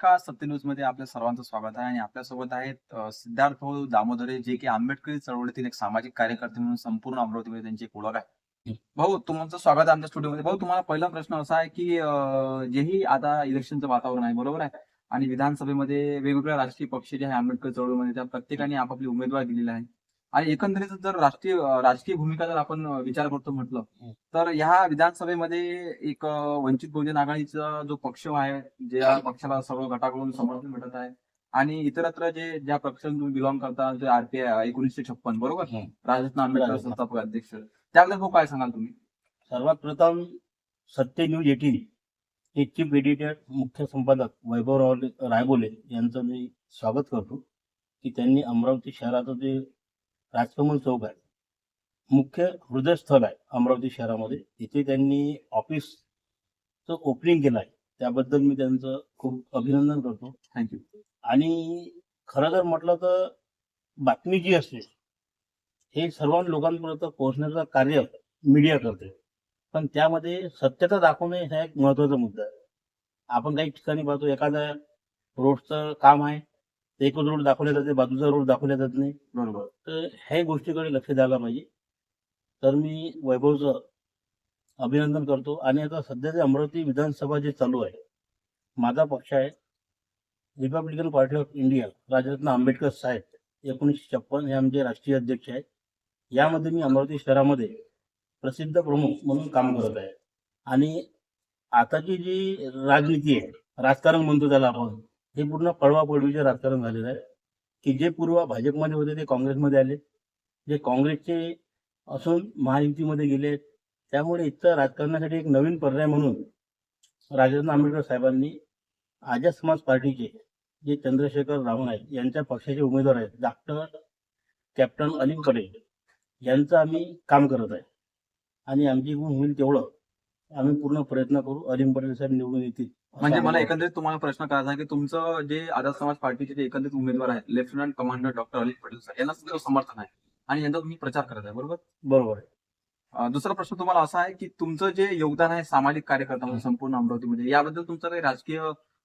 नमस्कार सत्य न्यूजमध्ये आपल्या सर्वांचं स्वागत आहे? आणि आपल्यासोबत आहेत सिद्धार्थ दामोदरे जे की आंबेडकरी चळवळीतील एक सामाजिक कार्यकर्ते म्हणून संपूर्ण अमरावतीमध्ये त्यांची एक ओळख आहे. भाऊ तुमचं स्वागत आहे आमच्या स्टुडिओमध्ये. भाऊ तुम्हाला पहिला प्रश्न असा आहे की जेही आता इलेक्शनचं वातावरण आहे बरोबर आहे? आणि विधानसभेमध्ये वेगवेगळ्या राजकीय पक्ष जे आहे आंबेडकर चळवळीमध्ये त्या प्रत्येकाने आपापली उमेदवार दिलेले आहे. आणि एकंदरीत जर राष्ट्रीय राजकीय भूमिका जर आपण विचार करतो म्हटलं तर ह्या विधानसभेमध्ये एक वंचित बहुजन आघाडीचा जो पक्ष आहे ज्या पक्षाला सर्व गटाकडून समर्थन भेटत आहे आणि इतरत्र जे ज्या पक्षातून तुम्ही बिलॉंग करता जे आरपीआय एकोणीसशे छप्पन बरोबर? राजरत्न आंबेडकर. संस्थापक अध्यक्ष. त्याबद्दल भाऊ काय सांगाल तुम्ही? सर्वात प्रथम सत्य न्यूज एटीन हे चीफ एडिटर मुख्य संपादक वैभव राव- रायबोले यांचं मी स्वागत करतो की त्यांनी अमरावती शहराचं जे राजकमल चौक आहे मुख्य हृदयस्थल आहे अमरावती शहरामध्ये. तिथे त्यांनी ऑफिसचं ओपनिंग केलं आहे. त्याबद्दल मी त्यांचं खूप अभिनंदन करतो. थँक्यू आणि खरं जर म्हटलं तर बातमी जी असते हे सर्व लोकांपर्यंत पोहोचण्याचं कार्य मीडिया करते. पण त्यामध्ये सत्यता दाखवणे हा एक महत्त्वाचा मुद्दा आहे. आपण काही ठिकाणी पाहतो एखाद्या रोडचं काम आहे एकच रोड दाखवला जाते बाजूचा रोड दाखवला जात नाही. बरोबर. तर ह्या गोष्टीकडे लक्ष द्यायला पाहिजे. तर मी वैभवचं अभिनंदन करतो. आणि आता सध्या जे अमरावती विधानसभा जे चालू आहे माझा पक्ष आहे Republican Party of India Rajratna Ambedkar साहेब एकोणीसशे छप्पन हे आमचे राष्ट्रीय अध्यक्ष आहेत. यामध्ये मी अमरावती शहरामध्ये प्रसिद्ध प्रमुख म्हणून काम करत आहे. आणि आताची जी राजनीती आहे राजकारण म्हणतो त्याला आपण हे पूर्ण पळवापळवीचे राजकारण झालेलं आहे. की जे पूर्व भाजपमध्ये होते ते काँग्रेसमध्ये आले. जे काँग्रेसचे असून महायुतीमध्ये गेले. त्यामुळे इथं राजकारणासाठी एक नवीन पर्याय म्हणून राजेंद्र आंबेडकर साहेबांनी आझाद समाज पार्टीचे जे चंद्रशेखर रावनाईक यांच्या पक्षाचे उमेदवार आहेत डॉक्टर कॅप्टन अलीम पटेल यांचं आम्ही काम करत आहे. आणि आमची गुण होईल तेवढं. आम्ही पूर्ण प्रयत्न करू. अलीम पटेल साहेब निवडून येतील. म्हणजे मला एकंदरीत तुम्हाला प्रश्न करायचा आहे की तुमचं जे आझाद समाज पार्टीचे जे एकंदरीत उमेदवार आहेत lieutenant commander doctor Ali Patel sir यांना सुद्धा समर्थन आहे आणि यांचा तुम्ही प्रचार करत आहे बरोबर? बरोबर. आहे दुसरा प्रश्न तुम्हाला असा आहे की तुमचं जे योगदान आहे सामाजिक कार्यकर्ता म्हणून संपूर्ण अमरावतीमध्ये याबद्दल तुमचं काही राजकीय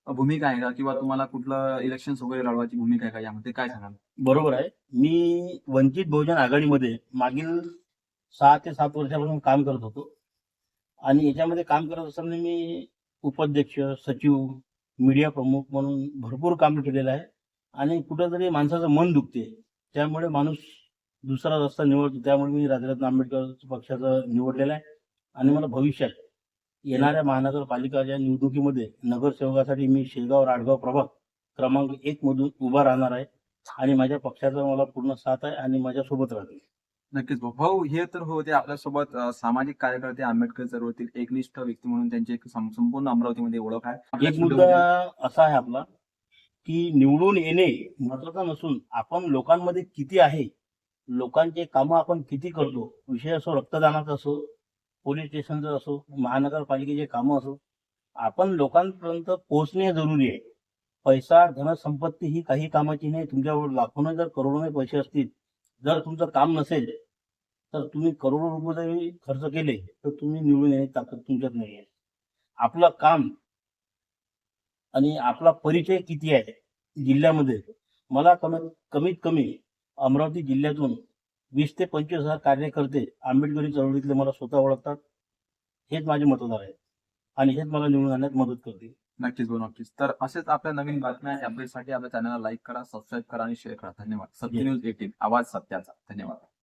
भूमिका आहे का? किंवा तुम्हाला कुठलं इलेक्शन वगैरे लढवायची भूमिका आहे का यामध्ये? काय सांगाल? बरोबर आहे. मी वंचित बहुजन आघाडीमध्ये मागील सहा ते सात वर्षापासून काम करत होतो. आणि याच्यामध्ये काम करत असताना मी उपाध्यक्ष सचिव मीडिया प्रमुख म्हणून भरपूर काम केलेलं आहे. आणि कुठंतरी माणसाचं मन दुखते. त्यामुळे माणूस दुसरा रस्ता निवडतो. त्यामुळे मी राजरत्न आंबेडकर पक्षाचं निवडलेलं आहे. आणि मला भविष्यात येणाऱ्या महानगरपालिकाच्या निवडणुकीमध्ये नगरसेवकासाठी मी शेगाव राडगाव प्रभाग क्रमांक एक मधून उभा राहणार आहे. आणि माझ्या पक्षाचा मला पूर्ण साथ आहे आणि माझ्यासोबत राहते नक्कीच. भाऊ भाऊ हे तर होते आपल्यासोबत अ, सामाजिक कार्यकर्ते आंबेडकर चळवळीतील एकनिष्ठ व्यक्ती म्हणून त्यांची एक सं- संपूर्ण अमरावतीमध्ये ओळख आहे. आपल्या एक मुद्दा असा आहे आपला की निवडून येणे महत्त्वाचा नसून आपण लोकांमध्ये किती आहे लोकांचे कामं आपण किती करतो विषय असो रक्तदानाचा असो पोलीस स्टेशनचा असो महानगरपालिकेचे कामं असो आपण लोकांपर्यंत पोहोचणे जरुरी आहे. पैसा धनसंपत्ती ही काही कामाची नाही. तुमच्यावर लाखोने जर करोडोने पैसे असतील जर तुमचं काम नसेल तर तुम्ही करोडो रुपये जरी खर्च केले तर तुम्ही निवडून येण्याची ताकद तुमच्यात नाही आहे. आपलं काम आणि आपला परिचय किती आहे जिल्ह्यामध्ये? मला कमीत कमीत कमी अमरावती जिल्ह्यातून वीस ते पंचवीस हजार कार्यकर्ते आंबेडकरी चळवळीतले मला स्वतः ओळखतात. हेच माझे मतदार आहेत. आणि हेच मला निवडून आणण्यात मदत करतील. नक्कीच भाऊ नक्कीच. तर असेच आपल्या नवीन बातम्या अपडेटसाठी आपल्या चॅनलला लाईक करा सबस्क्राईब करा आणि शेअर करा. धन्यवाद. सत्य. News eighteen. आवाज सत्याचा. धन्यवाद.